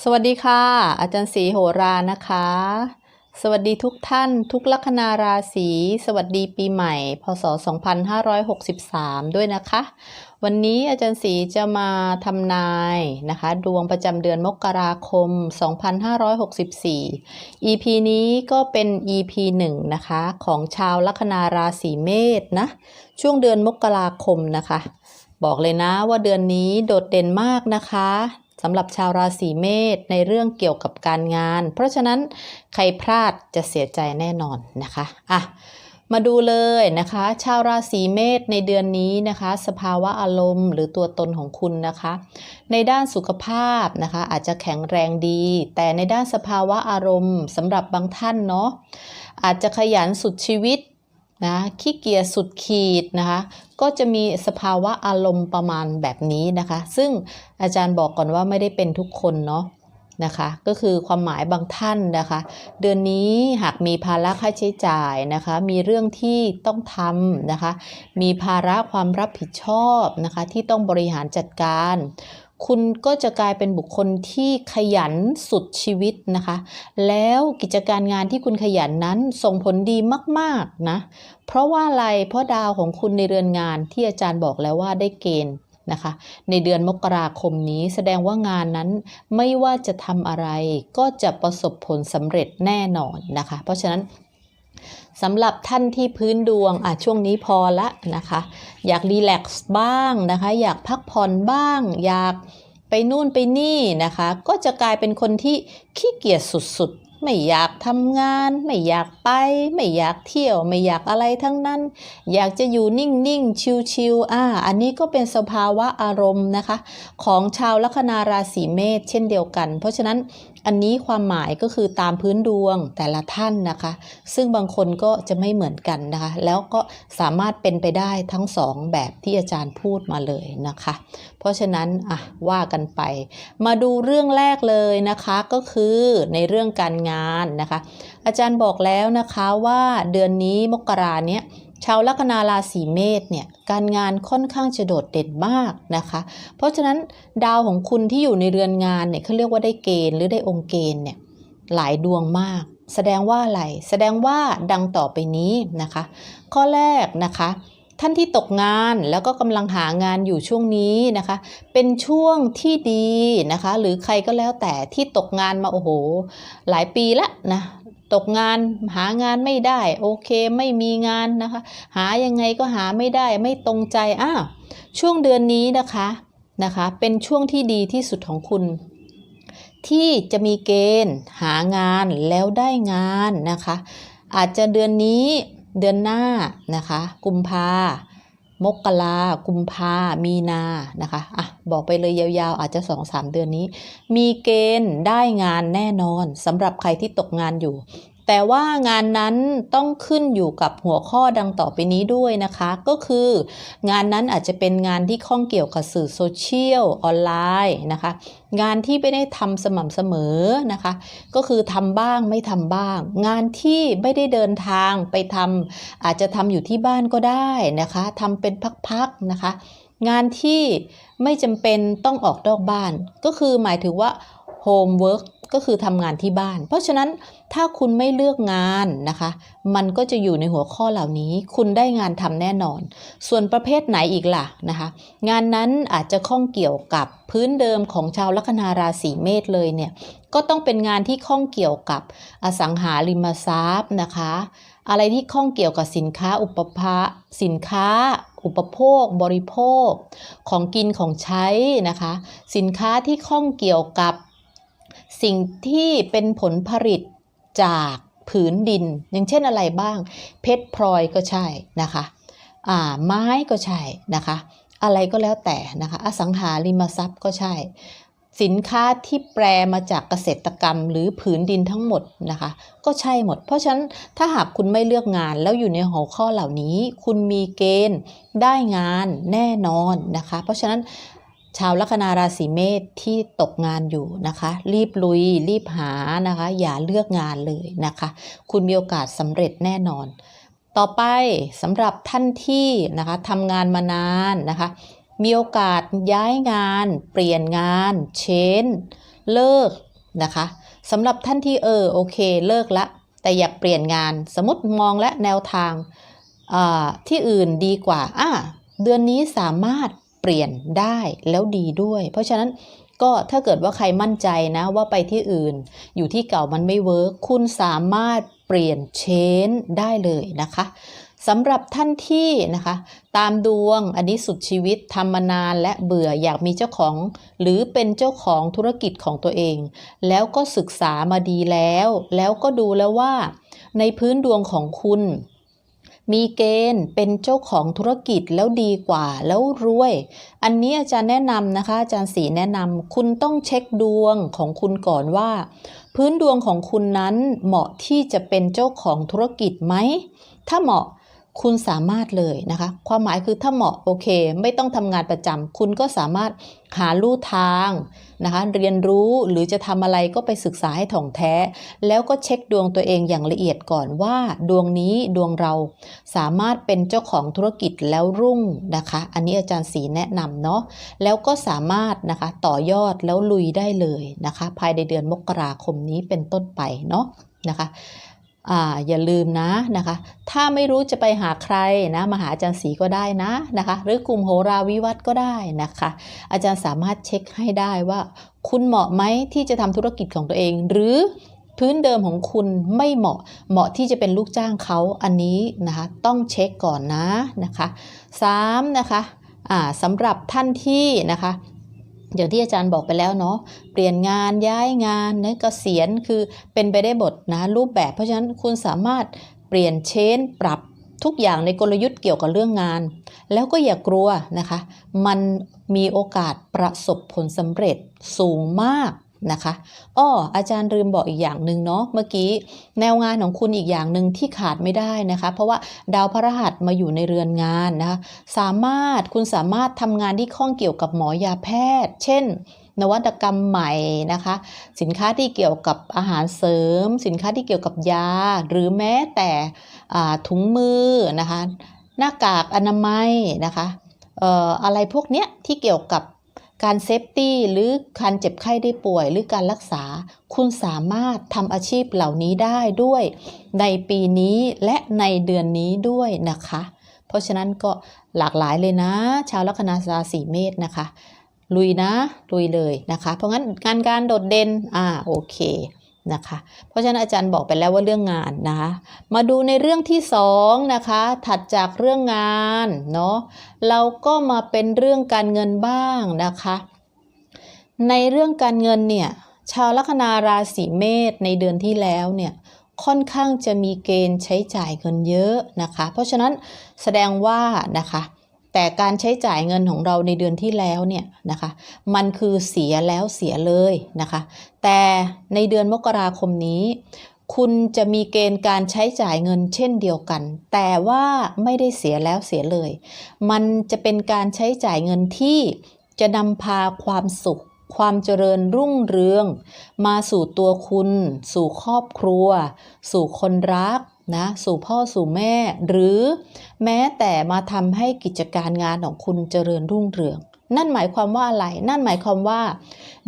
สวัสดีค่ะ อาจารย์ศรีโหรานะคะ สวัสดีทุกท่านทุกลัคนาราศีสวัสดีปีใหม่ พศ 2563 ด้วยนะคะ วันนี้อาจารย์ศรีจะมาทำนายนะคะ ดวงประจำเดือนมกราคม 2564 EP นี้ก็เป็น EP 1 นะคะ ของชาวลัคนาราศีเมษนะ ช่วงเดือนมกราคมนะคะบอกเลยนะว่าเดือนนี้โดดเด่นมากนะคะ สำหรับชาวราศีเมษในเรื่องเกี่ยวกับการงาน เพราะฉะนั้นใครพลาดจะเสียใจแน่นอนนะคะอะมาดูเลยนะคะ ชาวราศีเมษในเดือนนี้นะคะ สภาวะอารมณ์ หรือตัวตนของคุณนะคะ ในด้านสุขภาพนะคะ อาจจะแข็งแรงดี แต่ในด้านสภาวะอารมณ์สำหรับบางท่านเนาะอาจจะขยันสุดชีวิตนะขี้เกียจสุดขีดนะคะ ก็จะมีสภาวะอารมณ์ประมาณแบบนี้นะคะ ซึ่งอาจารย์บอกก่อนว่าไม่ได้เป็นทุกคนเนาะนะคะก็คือความหมายบางท่านนะคะ เดือนนี้หากมีภาระค่าใช้จ่ายนะคะ มีเรื่องที่ต้องทำนะคะ มีภาระความรับผิดชอบนะคะ ที่ต้องบริหารจัดการ คุณก็จะกลายเป็นบุคคลที่ขยันสุดชีวิตนะคะ แล้วกิจการงานที่คุณขยันนั้นส่งผลดีมากๆนะ เพราะว่าอะไร เพราะดาวของคุณในเรือนงานที่อาจารย์บอกแล้วว่าได้เกณฑ์นะคะ ในเดือนมกราคมนี้แสดงว่างานนั้นไม่ว่าจะทำอะไรก็จะประสบผลสำเร็จแน่นอนนะคะ เพราะฉะนั้น สำหรับท่านที่พื้นดวงอะช่วงนี้พอละนะคะ อยากรีแลกซ์บ้างนะคะ อยากพักผ่อนบ้าง อยากไปนู่นไปนี่นะคะ ก็จะกลายเป็นคนที่ขี้เกียจสุดๆ ไม่อยากทำงาน ไม่อยากไป ไม่อยากเที่ยว ไม่อยากอะไรทั้งนั้น อยากจะอยู่นิ่งๆ ชิลๆอ่า อันนี้ก็เป็นสภาวะอารมณ์นะคะ ของชาวลัคนาราศีเมษเช่นเดียวกัน เพราะฉะนั้น อันนี้ความหมายก็คือตามพื้นดวงแต่ละท่านนะคะ ซึ่งบางคนก็จะไม่เหมือนกันนะคะ แล้วก็สามารถเป็นไปได้ทั้งสองแบบที่อาจารย์พูดมาเลยนะคะ เพราะฉะนั้นอะว่ากันไป มาดูเรื่องแรกเลยนะคะก็คือในเรื่องการงานนะคะ อาจารย์บอกแล้วนะคะว่าเดือนนี้มกราเนี้ย ชาวลัคนาราศีเมษเนี่ยการงานค่อนข้างจะโดดเด่นมากนะคะ เพราะฉะนั้นดาวของคุณที่อยู่ในเรือนงานเนี่ยเขาเรียกว่าได้เกณฑ์หรือได้องค์เกณฑ์เนี่ยหลายดวงมาก แสดงว่าอะไรแสดงว่าดังต่อไปนี้นะคะ ข้อแรกนะคะท่านที่ตกงานแล้วก็กำลังหางานอยู่ช่วงนี้นะคะ เป็นช่วงที่ดีนะคะ หรือใครก็แล้วแต่ที่ตกงานมาโอ้โห หลายปีละนะ ตกงานหางานไม่ได้ โอเคไม่มีงานนะคะ หายังไงก็หาไม่ได้ไม่ตรงใจอ้าวช่วงเดือนนี้นะคะนะคะ เป็นช่วงที่ดีที่สุดของคุณ ที่จะมีเกณฑ์หางานแล้วได้งานนะคะ อาจจะเดือนนี้เดือนหน้านะคะ กุมภา มกรากุมภามีนานะคะอะบอกไปเลยยาวๆ อาจจะ 2-3 เดือนนี้ มีเกณฑ์ได้งานแน่นอนสำหรับใครที่ตกงานอยู่ แต่ว่างานนั้นต้องขึ้นอยู่กับหัวข้อดังต่อไปนี้ด้วยนะคะ ก็คืองานนั้นอาจจะเป็นงานที่ข้องเกี่ยวกับสื่อโซเชียลออนไลน์นะคะ งานที่ไม่ได้ทำสม่ำเสมอนะคะ ก็คือทำบ้างไม่ทำบ้าง งานที่ไม่ได้เดินทางไปทำอาจจะทำอยู่ที่บ้านก็ได้นะคะทำเป็นพักๆนะคะ งานที่ไม่จำเป็นต้องออกนอกบ้าน ก็คือหมายถึงว่า home work ก็คือทำงานที่บ้าน เพราะฉะนั้นถ้าคุณไม่เลือกงานนะคะ มันก็จะอยู่ในหัวข้อเหล่านี้ คุณได้งานทำแน่นอน ส่วนประเภทไหนอีกล่ะนะคะ งานนั้นอาจจะข้องเกี่ยวกับพื้นเดิมของชาวลัคนาราศีเมษเลยเนี่ย ก็ต้องเป็นงานที่ข้องเกี่ยวกับอสังหาริมทรัพย์นะคะ อะไรที่ข้องเกี่ยวกับสินค้าอุปภาสินค้าอุปโภค บริโภค ของกินของใช้นะคะ สินค้าที่ข้องเกี่ยวกับ สิ่งที่เป็นผลผลิตจากผืนดิน อย่างเช่นอะไรบ้าง เพชรพลอยก็ใช่นะคะอ่าไม้ก็ใช่นะคะ อะไรก็แล้วแต่นะคะ อสังหาริมทรัพย์ก็ใช่ สินค้าที่แปลมาจากเกษตรกรรม หรือผืนดินทั้งหมดนะคะ ก็ใช่หมด เพราะฉะนั้นถ้าหากคุณไม่เลือกงานแล้วอยู่ในหัวข้อเหล่านี้ คุณมีเกณฑ์ได้งานแน่นอนนะคะ เพราะฉะนั้น ชาวลัคนาราศีเมษที่ตกงานอยู่นะคะ รีบลุย รีบหานะคะ อย่าเลือกงานเลยนะคะ คุณมีโอกาสสำเร็จแน่นอน ต่อไปสำหรับท่านที่นะคะทำงานมานานนะคะ มีโอกาสย้ายงาน เปลี่ยนงาน เชนเลิกนะคะสำหรับท่านที่เออโอเคเลิกละ แต่อยากเปลี่ยนงาน สมมติมองและแนวทางอ่าที่อื่นดีกว่าอ่าเดือนนี้สามารถ เปลี่ยนได้แล้วดีด้วย เพราะฉะนั้นก็ถ้าเกิดว่าใครมั่นใจนะว่าไปที่อื่น อยู่ที่เก่ามันไม่เวิร์คคุณสามารถเปลี่ยนเชนได้เลยนะคะสำหรับท่านที่นะคะ ตามดวงอันนี้สุดชีวิตทำมานานและเบื่ออยากมีเจ้าของ หรือเป็นเจ้าของธุรกิจของตัวเอง แล้วก็ศึกษามาดีแล้ว แล้วก็ดูแล้วว่า ในพื้นดวงของคุณ มีเกณฑ์เป็นเจ้าของธุรกิจแล้วดีกว่าแล้วรวย อันนี้อาจารย์แนะนำนะคะ อาจารย์สีแนะนำคุณต้องเช็คดวงของคุณก่อนว่า พื้นดวงของคุณนั้นเหมาะที่จะเป็นเจ้าของธุรกิจไหม ถ้าเหมาะ คุณสามารถเลยนะคะ ความหมายคือถ้าเหมาะโอเค ไม่ต้องทำงานประจำคุณก็สามารถหาลู่ทางนะคะ เรียนรู้หรือจะทำอะไรก็ไปศึกษาให้ถ่องแท้ แล้วก็เช็คดวงตัวเองอย่างละเอียดก่อนว่า ดวงนี้ดวงเราสามารถเป็นเจ้าของธุรกิจแล้วรุ่งนะคะ อันนี้อาจารย์สีแนะนำเนาะแล้วก็สามารถนะคะต่อยอดแล้วลุยได้เลยนะคะ ภายในเดือนมกราคมนี้เป็นต้นไปเนาะนะคะ ออย่าลืมนะนะคะ ถ้าไม่รู้จะไปหาใครนะมาหาอาจารย์ศรีก็ได้นะนะคะ หรือกลุ่มโหราวิวัฒก็ได้นะคะ อาจารย์สามารถเช็คให้ได้ว่า คุณเหมาะไหมที่จะทำธุรกิจของตัวเอง หรือพื้นเดิมของคุณไม่เหมาะเหมาะที่จะเป็นลูกจ้างเขาอันนี้นะคะต้องเช็คก่อนนะนะคะสามนะคะสำหรับท่านที่นะคะ อย่างที่อาจารย์บอกไปแล้วเนาะเปลี่ยนงานย้ายงานเนะเกษียณคือเป็นไปได้หมดนะรูปแบบ เพราะฉะนั้นคุณสามารถเปลี่ยนเชนปรับทุกอย่างในกลยุทธ์เกี่ยวกับเรื่องงาน แล้วก็อย่ากลัวนะคะ มันมีโอกาสประสบผลสำเร็จสูงมาก นะคะอ้ออาจารย์ลืมบอกอีกอย่างหนึ่งเนาะเมื่อกี้แนวงานของคุณอีกอย่างหนึ่งที่ขาดไม่ได้นะคะ เพราะว่าดาวพระรหัสมาอยู่ในเรือนงานนะคะสามารถคุณสามารถทำงานที่ข้องเกี่ยวกับหมอยาแพทย์ เช่นนวัตกรรมใหม่นะคะ สินค้าที่เกี่ยวกับอาหารเสริม สินค้าที่เกี่ยวกับยา หรือแม้แต่ถุงมือนะคะ หน้ากากอนามัยนะคะเอ่ออะไรพวกเนี้ยที่เกี่ยวกับ การเซฟตี้หรือการเจ็บไข้ได้ป่วย หรือการรักษา คุณสามารถทำอาชีพเหล่านี้ได้ด้วย ในปีนี้และในเดือนนี้ด้วยนะคะ เพราะฉะนั้นก็หลากหลายเลยนะ ชาวลัคนาราศีเมษนะคะ ลุยนะ ลุยเลยนะคะ เพราะงั้นงานการโดดเด่นอ่าโอเค นะคะเพราะฉะนั้นอาจารย์บอกไปแล้วว่าเรื่องงานนะคะมาดูในเรื่องที่สองนะคะถัดจากเรื่องงานเนาะเราก็มาเป็นเรื่องการเงินบ้างนะคะ ในเรื่องการเงินเนี่ยชาวลัคนาราศีเมษในเดือนที่แล้วเนี่ยค่อนข้างจะมีเกณฑ์ใช้จ่ายเงินเยอะนะคะ เพราะฉะนั้นแสดงว่านะคะ แต่การใช้จ่ายเงินของเราในเดือนที่แล้วเนี่ยนะคะ มันคือเสียแล้วเสียเลยนะคะ แต่ในเดือนมกราคมนี้คุณจะมีเกณฑ์การใช้จ่ายเงินเช่นเดียวกัน แต่ว่าไม่ได้เสียแล้วเสียเลย มันจะเป็นการใช้จ่ายเงินที่จะนำพาความสุข ความเจริญรุ่งเรือง มาสู่ตัวคุณ สู่ครอบครัว สู่คนรักนะสู่พ่อสู่แม่ หรือแม้แต่มาทำให้กิจการงานของคุณเจริญรุ่งเรือง นั่นหมายความว่าอะไร นั่นหมายความว่า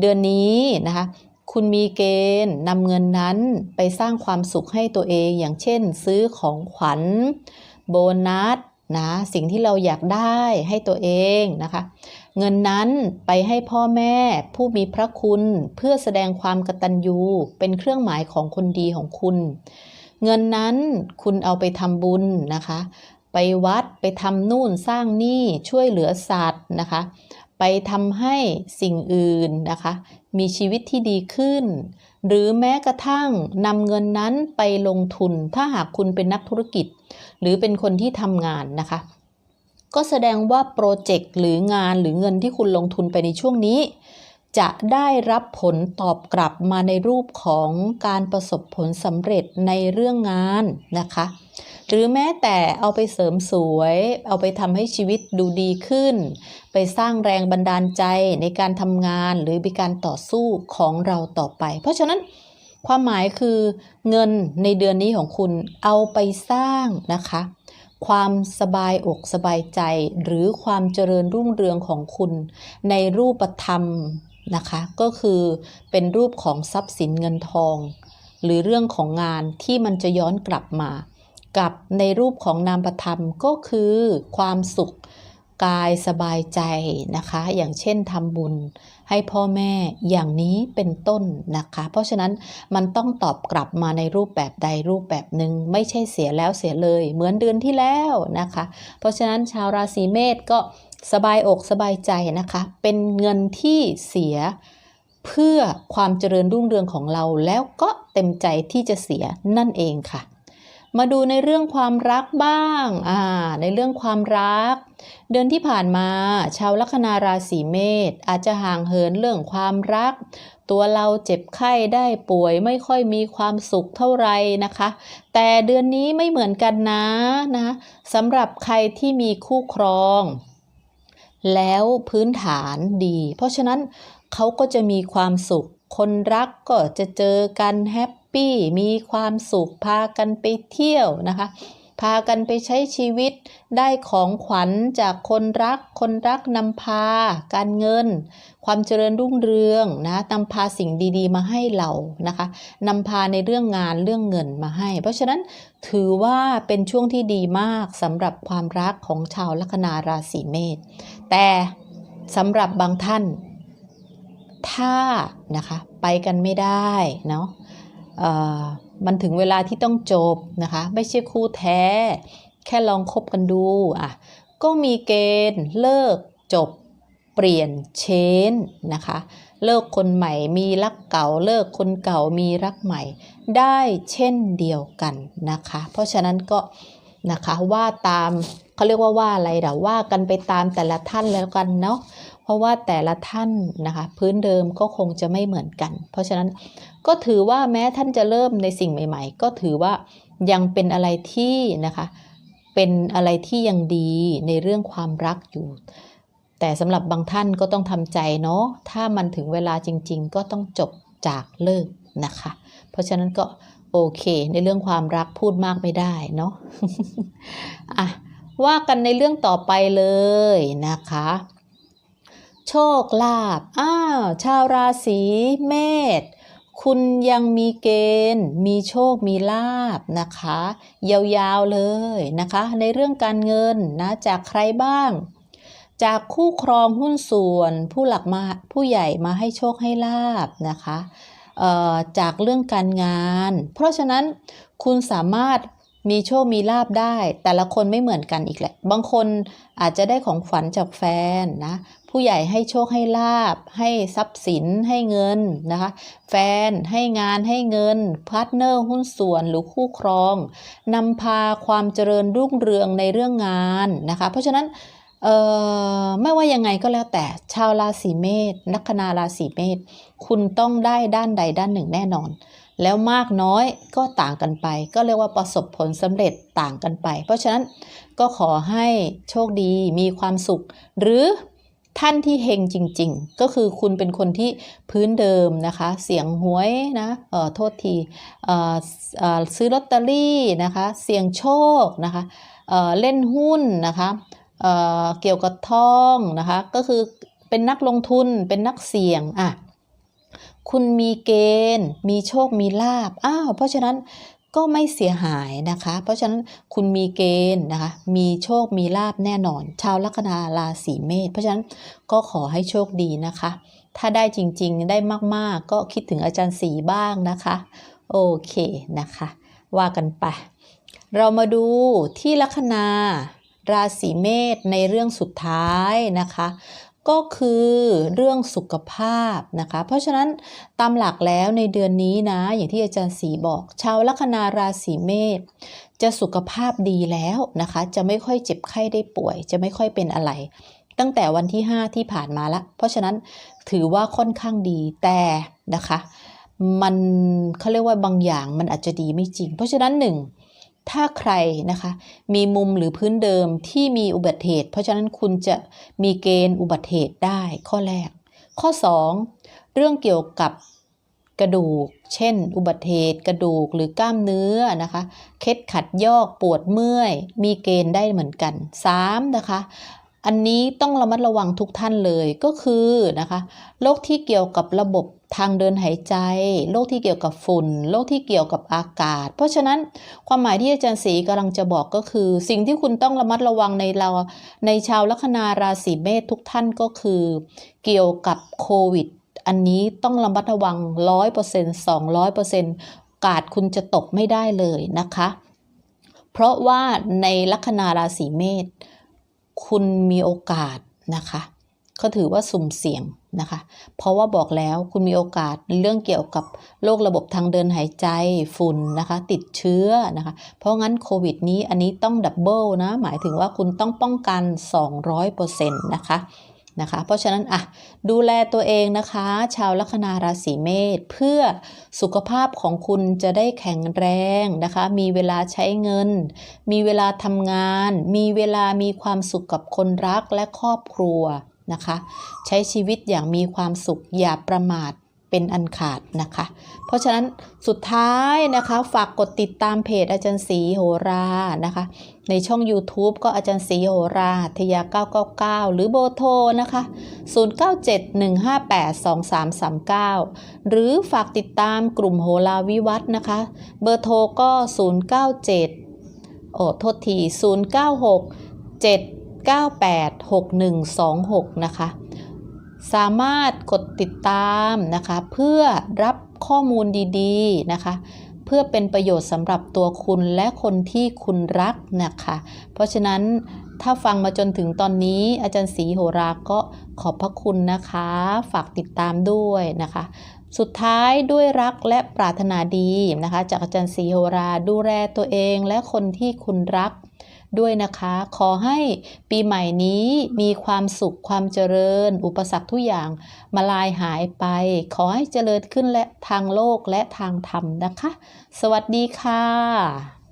เดือนนี้นะคะคุณมีเกณฑ์นำเงินนั้นไปสร้างความสุขให้ตัวเอง อย่างเช่น ซื้อของขวัญ โบนัสนะสิ่งที่เราอยากได้ให้ตัวเองนะคะ เงินนั้นไปให้พ่อแม่ผู้มีพระคุณเพื่อแสดงความกตัญญูเป็นเครื่องหมายของคนดีของคุณ เงินนั้นคุณเอาไปทำบุญนะคะ ไปวัดไปทำนู่นสร้างนี่ช่วยเหลือสัตว์นะคะ ไปทำให้สิ่งอื่นนะคะ มีชีวิตที่ดีขึ้น หรือแม้กระทั่งนำเงินนั้นไปลงทุนถ้าหากคุณเป็นนักธุรกิจ หรือเป็นคนที่ทำงานนะคะ ก็แสดงว่าโปรเจกต์หรืองานหรือเงินที่คุณลงทุนไปในช่วงนี้ จะได้รับผลตอบกลับมาในรูปของการประสบผลสำเร็จในเรื่องงานนะคะ หรือแม้แต่เอาไปเสริมสวย เอาไปทำให้ชีวิตดูดีขึ้น ไปสร้างแรงบันดาลใจในการทำงานหรือในการต่อสู้ของเราต่อไป เพราะฉะนั้นความหมายคือเงินในเดือนนี้ของคุณเอาไปสร้างนะคะ ความสบายอกสบายใจ หรือความเจริญรุ่งเรืองของคุณ ในรูปธรรมนะคะ ก็คือเป็นรูปของทรัพย์สินเงินทอง หรือเรื่องของงานที่มันจะย้อนกลับมา กับในรูปของนามธรรมก็คือความสุข กายสบายใจนะคะ อย่างเช่นทำบุญให้พ่อแม่อย่างนี้เป็นต้นนะคะ เพราะฉะนั้นมันต้องตอบกลับมาในรูปแบบใดรูปแบบหนึ่งไม่ใช่เสียแล้วเสียเลย เหมือนเดือนที่แล้วนะคะ เพราะฉะนั้นชาวราศีเมษก็สบายอกสบายใจนะคะ เป็นเงินที่เสียเพื่อความเจริญรุ่งเรืองของเราแล้วก็เต็มใจที่จะเสียนั่นเองค่ะ มาดูในเรื่องความรักบ้างอ่าในเรื่องความรัก เดือนที่ผ่านมา ชาวลัคนาราศีเมษอาจจะห่างเหินเรื่องความรัก ตัวเราเจ็บไข้ได้ป่วยไม่ค่อยมีความสุขเท่าไหร่นะคะ แต่เดือนนี้ไม่เหมือนกันนะนะสำหรับใครที่มีคู่ครอง แล้วพื้นฐานดี เพราะฉะนั้นเขาก็จะมีความสุข คนรักก็จะเจอกันแฮป ปี้ มีความสุข พากันไปเที่ยวนะคะ พากันไปใช้ชีวิต ได้ของขวัญจากคนรัก คนรักนำพา การเงิน ความเจริญรุ่งเรืองนะนำพาสิ่งดีๆ มาให้เรานะคะนำพาในเรื่องงานเรื่องเงินมาให้ เพราะฉะนั้นถือว่าเป็นช่วงที่ดีมากสำหรับความรักของชาวลัคนาราศีเมษ แต่สำหรับบางท่าน ถ้านะคะ ไปกันไม่ได้เนาะ มันถึงเวลาที่ต้องจบนะคะ ไม่ใช่คู่แท้ แค่ลองคบกันดูอะก็มีเกณฑ์เลิกจบเปลี่ยนเชนนะคะ เลิกคนใหม่มีรักเก่า เลิกคนเก่ามีรักใหม่ ได้เช่นเดียวกันนะคะ เพราะฉะนั้นก็นะคะว่าตามเขาเรียกว่าว่าอะไรเดี๋ยวว่ากันไปตามแต่ละท่านแล้วกันเนาะ เพราะว่าแต่ละท่านนะคะพื้นเดิมก็คงจะไม่เหมือนกัน เพราะฉะนั้นก็ถือว่าแม้ท่านจะเริ่มในสิ่งใหม่ ๆ ก็ถือว่ายังเป็นอะไรที่นะคะเป็นอะไรที่ยังดีในเรื่องความรักอยู่ แต่สำหรับบางท่านก็ต้องทำใจเนาะถ้ามันถึงเวลาจริง ๆ ก็ต้องจบจากเลิกนะคะ เพราะฉะนั้นก็โอเค ในเรื่องความรักพูดมากไม่ได้เนาะอะว่ากันในเรื่องต่อไปเลยนะคะ โชคลาภอ้าวชาวราศีเมษคุณยังมีเกณฑ์ มีโชคมีลาบนะคะ ยาวๆเลยนะคะ ในเรื่องการเงินนะจากใครบ้าง จากคู่ครองหุ้นส่วน ผู้หลักมาผู้ใหญ่มาให้โชคให้ลาบนะคะเอ่อจากเรื่องการงาน เพราะฉะนั้นคุณสามารถมีโชคมีลาบได้ แต่ละคนไม่เหมือนกันอีกแหละ บางคนอาจจะได้ของขวัญจากแฟนนะ ผู้ใหญ่ให้โชคให้ลาบ ให้ทรัพย์สินให้เงินนะคะ แฟนให้งานให้เงินพาร์ทเนอร์หุ้นส่วนหรือคู่ครองนำพาความเจริญรุ่งเรืองในเรื่องงานนะคะ เพราะฉะนั้นเอ่อไม่ว่ายังไงก็แล้วแต่ชาวราศีเมษลัคนาราศีเมษคุณต้องได้ด้านใดด้านหนึ่งแน่นอน แล้วมากน้อยก็ต่างกันไป ก็เรียกว่าประสบผลสำเร็จต่างกันไป เพราะฉะนั้นก็ขอให้โชคดีมีความสุข หรือ ท่านที่เฮงจริง ๆ ก็คือคุณเป็นคนที่พื้นเดิมนะคะ เสียงหวยนะเออโทษทีเออเออซื้อลอตเตอรี่นะคะ เสี่ยงโชคนะคะเออเล่นหุ้นนะคะเออเกี่ยวกับทองนะคะ ก็คือเป็นนักลงทุนเป็นนักเสี่ยงอะคุณมีเกณฑ์ มีโชคมีลาบอ้าวเพราะฉะนั้น ก็ไม่เสียหายนะคะ เพราะฉะนั้นคุณมีเกณฑ์นะคะ มีโชคมีลาบแน่นอน ชาวลัคนาราศีเมษเพราะฉะนั้นก็ขอให้โชคดีนะคะ ถ้าได้จริงๆ ได้มากๆ ก็คิดถึงอาจารย์สีบ้างนะคะ โอเคนะคะ ว่ากันไป เรามาดูที่ลัคนาราศีเมษในเรื่องสุดท้ายนะคะ ก็คือเรื่องสุขภาพนะคะ เพราะฉะนั้นตามหลักแล้วในเดือนนี้นะ อย่างที่อาจารย์สีบอก ชาวลัคนาราศีเมษจะสุขภาพดีแล้วนะคะ จะไม่ค่อยเจ็บไข้ได้ป่วย จะไม่ค่อยเป็นอะไร ตั้งแต่วันที่ 5 ที่ผ่านมาละ เพราะฉะนั้นถือว่าค่อนข้างดีแต่นะคะ มันเขาเรียกว่าบางอย่างมันอาจจะดีไม่จริง เพราะฉะนั้นหนึ่ง ถ้าใครนะคะ มีมุมหรือพื้นเดิมที่มีอุบัติเหตุ เพราะฉะนั้นคุณจะมีเกณฑ์อุบัติเหตุได้ข้อแรก ข้อ 2 เรื่องเกี่ยวกับกระดูก เช่น อุบัติเหตุ กระดูกหรือกล้ามเนื้อนะคะ เคล็ดขัดยอกปวดเมื่อย มีเกณฑ์ได้เหมือนกัน 3. นะคะ อันนี้ต้องระมัดระวังทุกท่านเลยก็คือนะคะโรคที่เกี่ยวกับระบบทางเดินหายใจโรคที่เกี่ยวกับฝุ่นโรคที่เกี่ยวกับอากาศ เพราะฉะนั้นความหมายที่อาจารย์ศรีกำลังจะบอกก็คือ สิ่งที่คุณต้องระมัดระวังในเราในชาวลัคนาราศีเมษทุกท่านก็คือ เกี่ยวกับโควิด อันนี้ต้องระมัดระวังร้อยเปอร์เซ็นต์สองร้อยเปอร์เซ็นต์กาดคุณจะตกไม่ได้เลยนะคะ เพราะว่าในลัคนาราศีเมษ คุณมีโอกาสนะคะก็ถือว่าสุ่มเสี่ยงนะคะ เพราะว่าบอกแล้วคุณมีโอกาสเรื่องเกี่ยวกับโรคระบบทางเดินหายใจฝุ่นนะคะ ติดเชื้อนะคะ เพราะงั้นโควิดนี้อันนี้ต้องดับเบิลนะ หมายถึงว่าคุณต้องป้องกัน 200%นะคะ นะคะ เพราะฉะนั้นอะดูแลตัวเองนะคะ ชาวลัคนาราศีเมษเพื่อสุขภาพของคุณจะได้แข็งแรงนะคะ มีเวลาใช้เงิน มีเวลาทำงาน มีเวลามีความสุขกับคนรักและครอบครัวนะคะ ใช้ชีวิตอย่างมีความสุขอย่าประมาท เป็นอันขาดนะคะ เพราะฉะนั้นสุดท้ายนะคะฝากกดติดตามเพจอาจารย์ศรีโหรานะคะ ในช่อง YouTube ก็อาจารย์ศรีโหราทยา 999 หรือโบอร์โทรนะคะ 0971582339 หรือฝากติดตามกลุ่มโหราวิวัฒน์นะคะ เบอร์โทรก็ 097 โอ้โทษที 096 798 6126 นะคะ สามารถกดติดตามนะคะเพื่อรับข้อมูลดีๆนะคะเพื่อเป็นประโยชน์สำหรับตัวคุณและคนที่คุณรักนะคะ เพราะฉะนั้นถ้าฟังมาจนถึงตอนนี้อาจารย์ศรีโหราก็ขอบพระคุณนะคะ ฝากติดตามด้วยนะคะ สุดท้ายด้วยรักและปรารถนาดีนะคะ จากอาจารย์ศรีโหราดูแลตัวเองและคนที่คุณรัก ด้วยนะคะ ขอให้ปีใหม่นี้มีความสุขความเจริญ อุปสรรคทุกอย่างมาลายหายไป ขอให้เจริญขึ้นและทางโลกและทางธรรมนะคะ สวัสดีค่ะ